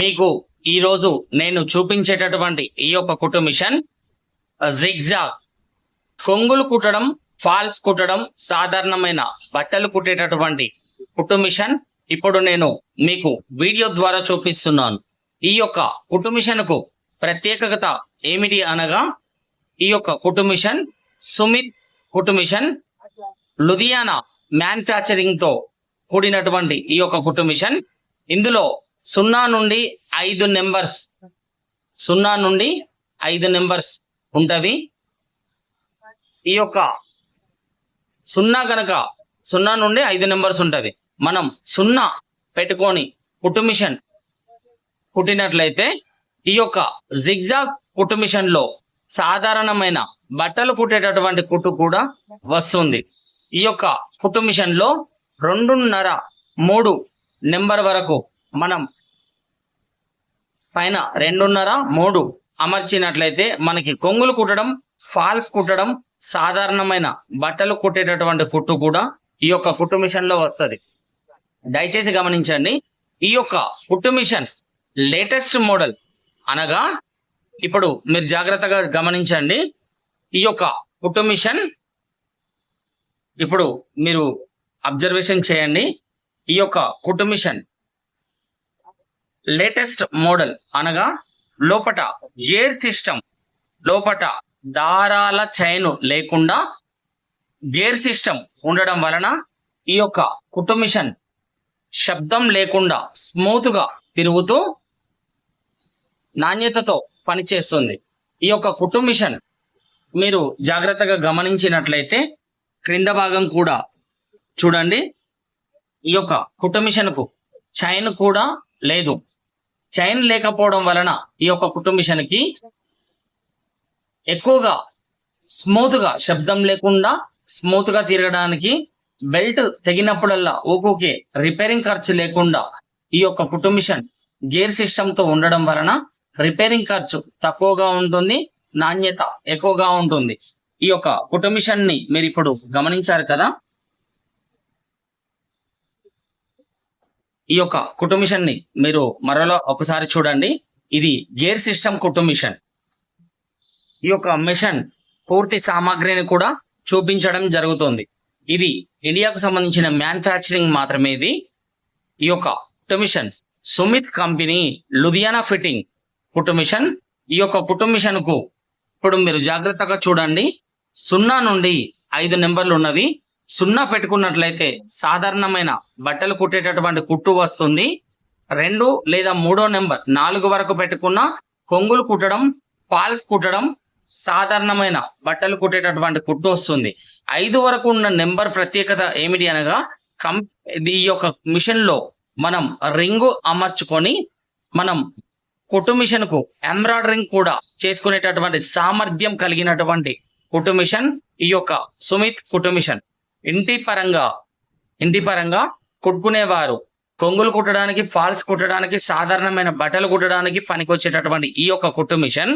మీకు ఈరోజు నేను చూపించేటటువంటి ఈ యొక్క కుట్టు మిషన్ జిగ్జాగ్ కొంగులు కుట్టడం ఫాల్స్ కుట్టడం సాధారణమైన బట్టలు కుట్టేటటువంటి కుట్టు మిషన్. ఇప్పుడు నేను మీకు వీడియో ద్వారా చూపిస్తున్నాను. ఈ యొక్క కుట్టు ప్రత్యేకత ఏమిటి అనగా ఈ యొక్క కుట్టు మిషన్ సుమిత్ కుట్టు మిషన్ లుధియానా మ్యానుఫ్యాక్చరింగ్తో కూడినటువంటి ఈ యొక్క కుట్టు మిషన్. ఇందులో సున్నా నుండి ఐదు నెంబర్స్. సున్నా నుండి ఐదు నెంబర్స్ ఉంటవి ఈ యొక్క సున్నా గనక సున్నా నుండి ఐదు నెంబర్స్ ఉంటుంది. మనం సున్నా పెట్టుకొని కుటుంబిషన్ కుట్టినట్లయితే ఈ యొక్క జిగ్జాగ్ కుటుంబిషన్లో సాధారణమైన బట్టలు కుట్టేటటువంటి కుట్టు కూడా వస్తుంది. ఈ యొక్క కుటుంబిషన్లో రెండున్నర మూడు నెంబర్ వరకు మనం పైన రెండున్నర మూడు అమర్చినట్లయితే మనకి కొంగులు కుట్టడం ఫాల్స్ కుట్టడం సాధారణమైన బట్టలు కుట్టేటటువంటి కుట్టు కూడా ఈ యొక్క కుట్టు మిషన్లో వస్తుంది. దయచేసి గమనించండి ఈ యొక్క కుట్టు మిషన్ లేటెస్ట్ మోడల్ అనగా ఇప్పుడు మీరు జాగ్రత్తగా గమనించండి ఈ యొక్క కుట్టు మిషన్ ఇప్పుడు మీరు అబ్జర్వేషన్ చేయండి ఈ యొక్క కుట్టు మిషన్ లేటెస్ట్ మోడల్ అనగా లోపట గేర్ సిస్టమ్ లోపట దారాల చైను లేకుండా గేర్ సిస్టమ్ ఉండడం వలన ఈ యొక్క కుటుంబిషన్ శబ్దం లేకుండా స్మూత్గా తిరుగుతూ నాణ్యతతో పనిచేస్తుంది. ఈ యొక్క కుటుంబిషన్ మీరు జాగ్రత్తగా గమనించినట్లయితే క్రింద భాగం కూడా చూడండి. ఈ యొక్క కుటుంబిషన్కు చైన్ కూడా లేదు. చైన్ లేకపోవడం వలన ఈ యొక్క కుటుంబిషన్కి ఎక్కువగా స్మూత్గా శబ్దం లేకుండా స్మూత్గా తిరగడానికి బెల్ట్ తెగినప్పుడల్లా ఊకూకే రిపేరింగ్ ఖర్చు లేకుండా ఈ యొక్క కుటుంబిషన్ గేర్ సిస్టంతో ఉండడం వలన రిపేరింగ్ ఖర్చు తక్కువగా ఉంటుంది నాణ్యత ఎక్కువగా ఉంటుంది. ఈ యొక్క కుట్టు ని మీరు ఇప్పుడు గమనించారు కదా? ఈ యొక్క కుటుంబిషన్ని మీరు మరలా ఒకసారి చూడండి. ఇది గేర్ సిస్టమ్ కుటుంబిషన్ ఈ యొక్క మిషన్ పూర్తి సామాగ్రిని కూడా చూపించడం జరుగుతుంది. ఇది ఇండియాకు సంబంధించిన మ్యానుఫ్యాక్చరింగ్ మాత్రమే ఇది. ఈ యొక్క కుటుంబిషన్ సుమిత్ కంపెనీ లుధియానా ఫిట్టింగ్ కుటుంబిషన్ ఈ యొక్క కుటుంబిషన్కు ఇప్పుడు మీరు జాగ్రత్తగా చూడండి. సున్నా నుండి ఐదు నెంబర్లు ఉన్నవి సున్నా పెట్టుకున్నట్లయితే సాధారణమైన బట్టలు కుట్టేటటువంటి కుట్టు వస్తుంది. రెండు లేదా మూడో నెంబర్ నాలుగు వరకు పెట్టుకున్న కొంగులు కుట్టడం పాల్స్ కుట్టడం సాధారణమైన బట్టలు కుట్టేటటువంటి కుట్టు వస్తుంది. ఐదు వరకు ఉన్న నెంబర్ ప్రత్యేకత ఏమిటి అనగా కం ఈ యొక్క మిషన్లో మనం రింగు అమర్చుకొని మనం కుట్టు మిషన్కు ఎంబ్రాయిడరింగ్ కూడా చేసుకునేటటువంటి సామర్థ్యం కలిగినటువంటి కుట్టు మిషన్ ఈ యొక్క సుమిత్ కుట్టు మిషన్. ఇంటి పరంగా ఇంటి పరంగా కుట్టుకునేవారు. కొంగులు కుట్టడానికి ఫాల్స్ కుట్టడానికి సాధారణమైన బట్టలు కుట్టడానికి పనికొచ్చేటటువంటి ఈ యొక్క కుట్టు మిషన్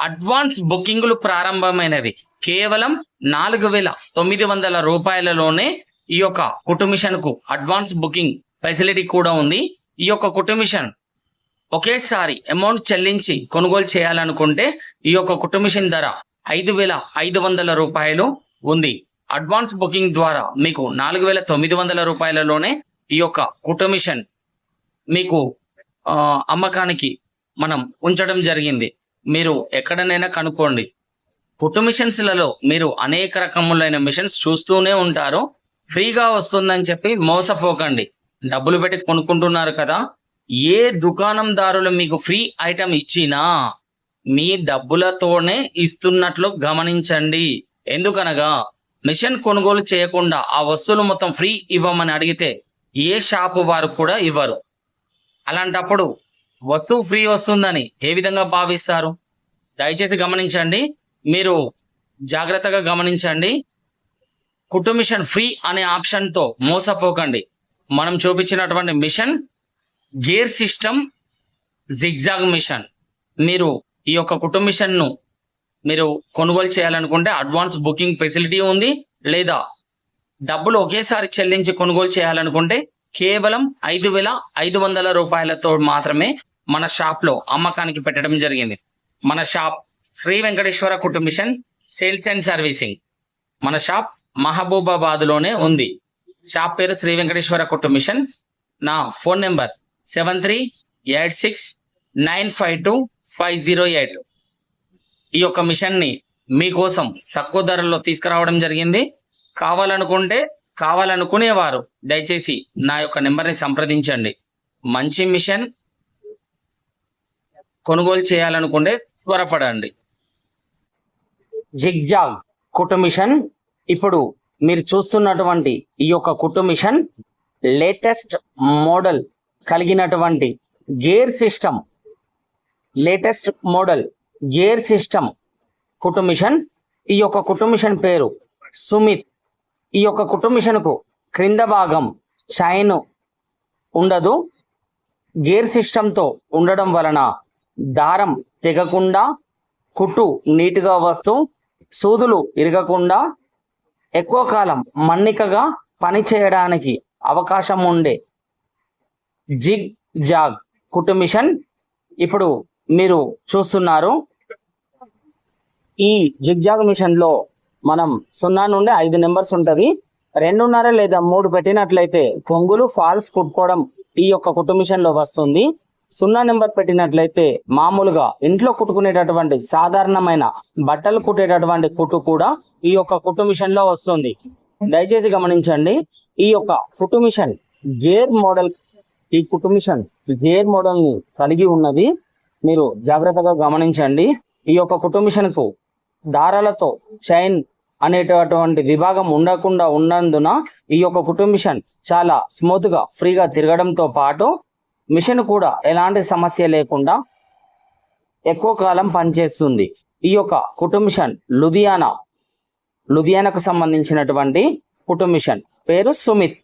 అడ్వాన్స్ బుకింగ్లు ప్రారంభమైనవి. కేవలం నాలుగు వేల తొమ్మిది వందల రూపాయలలోనే ఈ యొక్క కుట్టు మిషన్కు అడ్వాన్స్ బుకింగ్ ఫెసిలిటీ కూడా ఉంది. ఈ యొక్క కుట్టు మిషన్ ఒకేసారి అమౌంట్ చెల్లించి కొనుగోలు చేయాలనుకుంటే ఈ యొక్క కుట్టు మిషన్ ధర ఐదు వేల ఐదు వందల రూపాయలు ఉంది. అడ్వాన్స్ బుకింగ్ ద్వారా మీకు నాలుగు వేల తొమ్మిది వందల రూపాయలలోనే ఈ యొక్క కుటుంబిషన్ మీకు అమ్మకానికి మనం ఉంచడం జరిగింది. మీరు ఎక్కడనైనా కనుక్కోండి. కుట్టు మీరు అనేక రకములైన మిషన్స్ చూస్తూనే ఉంటారు. ఫ్రీగా వస్తుందని చెప్పి మోసపోకండి. డబ్బులు పెట్టి కొనుక్కుంటున్నారు కదా. ఏ దుకాణందారులు మీకు ఫ్రీ ఐటమ్ ఇచ్చినా మీ డబ్బులతోనే ఇస్తున్నట్లు గమనించండి. ఎందుకనగా మిషన్ కొనుగోలు చేయకుండా ఆ వస్తువులు మొత్తం ఫ్రీ ఇవ్వమని అడిగితే ఏ షాపు వారు కూడా ఇవ్వరు. అలాంటప్పుడు వస్తువు ఫ్రీ వస్తుందని ఏ విధంగా భావిస్తారు? దయచేసి గమనించండి. మీరు జాగ్రత్తగా గమనించండి. కుట్టు మిషన్ ఫ్రీ అనే ఆప్షన్తో మోసపోకండి. మనం చూపించినటువంటి machine gear system zigzag machine. మీరు ఈ యొక్క కుటుంబ మిషన్ను మీరు కొనుగోలు చేయాలనుకుంటే అడ్వాన్స్ బుకింగ్ ఫెసిలిటీ ఉంది లేదా డబ్బులు ఒకేసారి చెల్లించి కొనుగోలు చేయాలనుకుంటే కేవలం ఐదు వేల ఐదు వందల రూపాయలతో మాత్రమే మన షాప్లో అమ్మకానికి పెట్టడం జరిగింది. మన షాప్ శ్రీ వెంకటేశ్వర కుటుంబిషన్ సేల్స్ అండ్ సర్వీసింగ్. మన షాప్ మహబూబాబాద్లోనే ఉంది. షాప్ పేరు శ్రీ వెంకటేశ్వర కుటుంబిషన్ నా phone number seven three eight six nine five two five zero eight. ఈ యొక్క మిషన్ని మీకోసం తక్కువ ధరల్లో తీసుకురావడం జరిగింది. కావాలనుకుంటే కావాలనుకునేవారు దయచేసి నా యొక్క నెంబర్ని సంప్రదించండి. మంచి మిషన్ కొనుగోలు చేయాలనుకుంటే త్వరపడండి. జిగ్జాగ్ కుట్టు మిషన్. ఇప్పుడు మీరు చూస్తున్నటువంటి ఈ యొక్క కుట్టు మిషన్ లేటెస్ట్ మోడల్ కలిగినటువంటి gear system. Latest model. Gear system కుటుంబిషన్ ఈ యొక్క కుటుంబిషన్ పేరు సుమిత్ ఈ యొక్క కుటుంబిషన్కు క్రింద భాగం చైన్ ఉండదు. గేర్ సిస్టంతో ఉండడం వలన దారం తెగకుండా కుట్టు నీటుగా వస్తూ సూదులు ఇరగకుండా ఎక్కువ కాలం మన్నికగా పని చేయడానికి అవకాశం ఉండే జిగ్ జాగ్ కుటుంబిషన్ ఇప్పుడు మీరు చూస్తున్నారు. ఈ జిగ్జాగ్ మిషన్లో మనం సున్నా నుండి ఐదు నెంబర్స్ ఉంటుంది. రెండున్నర లేదా మూడు పెట్టినట్లయితే కొంగులు ఫాల్స్ కుట్టుకోవడం ఈ యొక్క కుట్టు లో వస్తుంది. సున్నా నెంబర్ పెట్టినట్లయితే మామూలుగా ఇంట్లో కుట్టుకునేటటువంటి సాధారణమైన బట్టలు కుట్టేటటువంటి కుట్టు కూడా ఈ యొక్క కుట్టు లో వస్తుంది. దయచేసి గమనించండి ఈ యొక్క కుట్టు మిషన్ గేర్ మోడల్ ఈ కుట్టు మిషన్ గేర్ మోడల్ని కలిగి ఉన్నది. మీరు జాగ్రత్తగా గమనించండి. ఈ యొక్క కుటుంబిషన్కు దారాలతో చైన్ అనేటటువంటి విభాగం ఉండకుండా ఉన్నందున ఈ యొక్క కుటుంబిషన్ మిషన్ చాలా స్మూత్గా ఫ్రీగా తిరగడంతో పాటు మిషన్ కూడా ఎలాంటి సమస్య లేకుండా ఎక్కువ కాలం పనిచేస్తుంది. ఈ యొక్క కుటుంబిషన్ లుధియానా లుధియానాకు సంబంధించినటువంటి కుటుంబిషన్ మిషన్ పేరు సుమిత్.